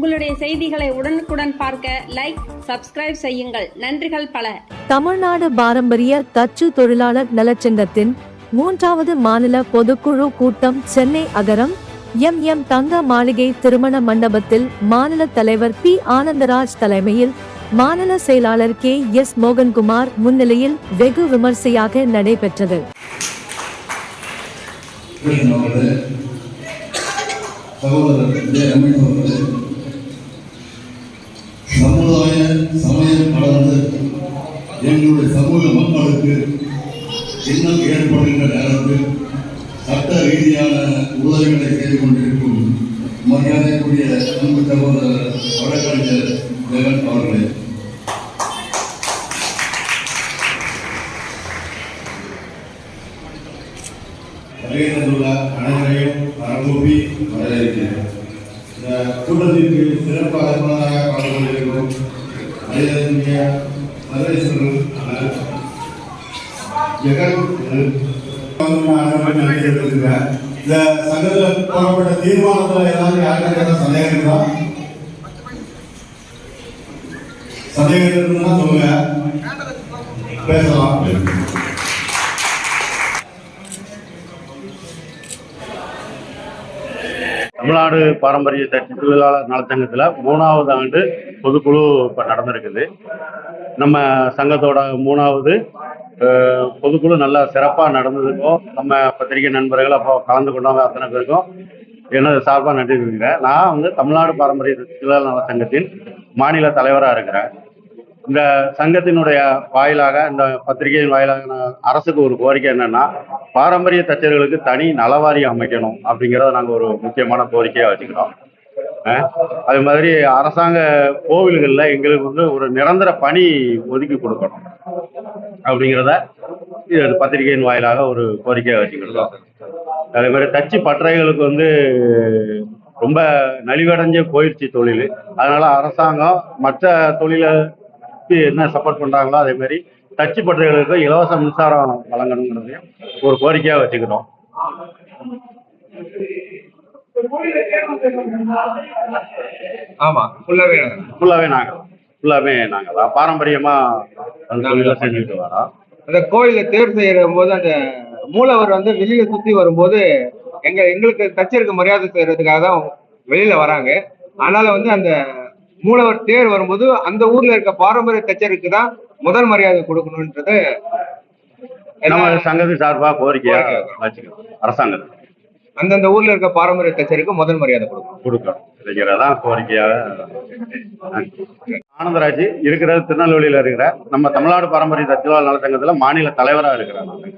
உங்களுடைய செய்திகளை உடனுக்குடன் பார்க்க லைக் சப்ஸ்கிரைப் செய்யுங்கள். நன்றிகள் பல. தமிழ்நாடு பாரம்பரிய தச்சு தொழிலாளர் நலச்சங்கத்தின் மூன்றாவது மாநில பொதுக்குழு கூட்டம் சென்னை அகரம். எம். எம். தங்க மாளிகை திருமண மண்டபத்தில் மாநில தலைவர் பி. ஆனந்தராஜ் தலைமையில் மாநில செயலாளர் கே. எஸ். மோகன்குமார் முன்னிலையில் வெகு விமர்சையாக நடைபெற்றது. சகோதரர் எங்களுடைய சமூக மக்களுக்கு இன்னும் ஏற்படுகின்ற நேரத்தில் சட்ட ரீதியான உதவிகளை செய்து கொண்டிருக்கும் மரியாதைக்குரிய அன்பு சகோதரர் வழக்கறிஞர் ஜெகன் அவர்களே. வருகை அனைவரையும் வரக்கூப்பி வரவேற்கிறேன். இந்த கூட்டத்திற்கு சிறப்பாக அழைப்பாளராக கலந்து கொண்டிருக்கும் மரியாதைக்குரிய சர்வேஸ்வரர் ஜெகன் இந்த சங்கத்தில் போடப்பட்ட தீர்மானத்தில் ஏதாவது யாருக்காவது சந்தேகம் இருக்கா? சந்தேகம் இருக்குன்னா சொல்லுங்க. பேசலாம். தமிழ்நாடு பாரம்பரிய தச்சு தொழிலாளர் நலச்சங்கத்தில் மூணாவது ஆண்டு பொதுக்குழு இப்போ நடந்திருக்குது. நம்ம சங்கத்தோட மூணாவது பொதுக்குழு நல்லா சிறப்பாக நடந்ததுக்கும் நம்ம பத்திரிகை நண்பர்கள் அப்போ கலந்து கொண்டவங்க அத்தனை பேருக்கும் எனது சார்பாக நன்றி தெரிவிக்கிறேன். நான் வந்து தமிழ்நாடு பாரம்பரிய தொழிலாளர் நலச்சங்கத்தின் மாநில தலைவராக இருக்கிறேன். இந்த சங்கத்தினுடைய வாயிலாக இந்த பத்திரிகையின் வாயிலாக நான் அரசுக்கு ஒரு கோரிக்கை என்னன்னா பாரம்பரிய தச்சர்களுக்கு தனி நலவாரியம் அமைக்கணும் அப்படிங்கிறத நாங்கள் ஒரு முக்கியமான கோரிக்கையாக வச்சுக்கிறோம் அது மாதிரி அரசாங்க கோவில்களில் எங்களுக்கு வந்து ஒரு நிரந்தர பணி ஒதுக்கி கொடுக்கணும் அப்படிங்கிறத இது பத்திரிகையின் வாயிலாக ஒரு கோரிக்கையாக வச்சுக்கிறோம் அதே மாதிரி தச்சு பட்டறைகளுக்கு வந்து ரொம்ப நலிவடைஞ்ச போயிடுச்சு தொழில். அதனால அரசாங்கம் மற்ற தொழிலை என்ன சப்போர்ட் பண்றாங்களோ அதே மாதிரி தச்சு பட்டறைகளுக்கு இலவச மின்சாரம் வழங்கணுங்கிறதையும் ஒரு கோரிக்கையாக வச்சுக்கிறோம். ஆமா ஃபுல்லாவே ஃபுல்லாகவே நாங்கள் ஃபுல்லாகவே நாங்கள் தான் தொழிலை செஞ்சுட்டு வரோம். அந்த கோயில தேர் செய்யற போது அந்த மூலவர் வந்து வெளியில சுத்தி வரும்போது எங்க எங்களுக்கு தச்சருக்கு மரியாதை செய்யறதுக்காக தான் வெளியில வராங்க. ஆனாலும் வந்து அந்த மூலவர் தேர் வரும்போது அந்த ஊர்ல இருக்க பாரம்பரிய தச்சருக்கு தான் முதல் மரியாதை கொடுக்கணும்ன்றது நம்ம எல்லாம் சங்கத்தின் சார்பாக கோரிக்கையாக கோரிக்கை. வச்சுக்கிறோம். அரசாங்கத்துக்கு அந்தந்த ஊர்ல இருக்க பாரம்பரிய தச்சருக்கு முதல் மரியாதை கொடுக்கணும். கொடுக்கணும். இருக்கிறதான் கோரிக்கையாக ஆனந்தராஜ் இருக்கிறது திருநெல்வேலியில் இருக்கிற நம்ம தமிழ்நாடு பாரம்பரிய தச்சுவாள் நலச்சங்கத்தில் மாநில தலைவராக இருக்கிறேன் நான்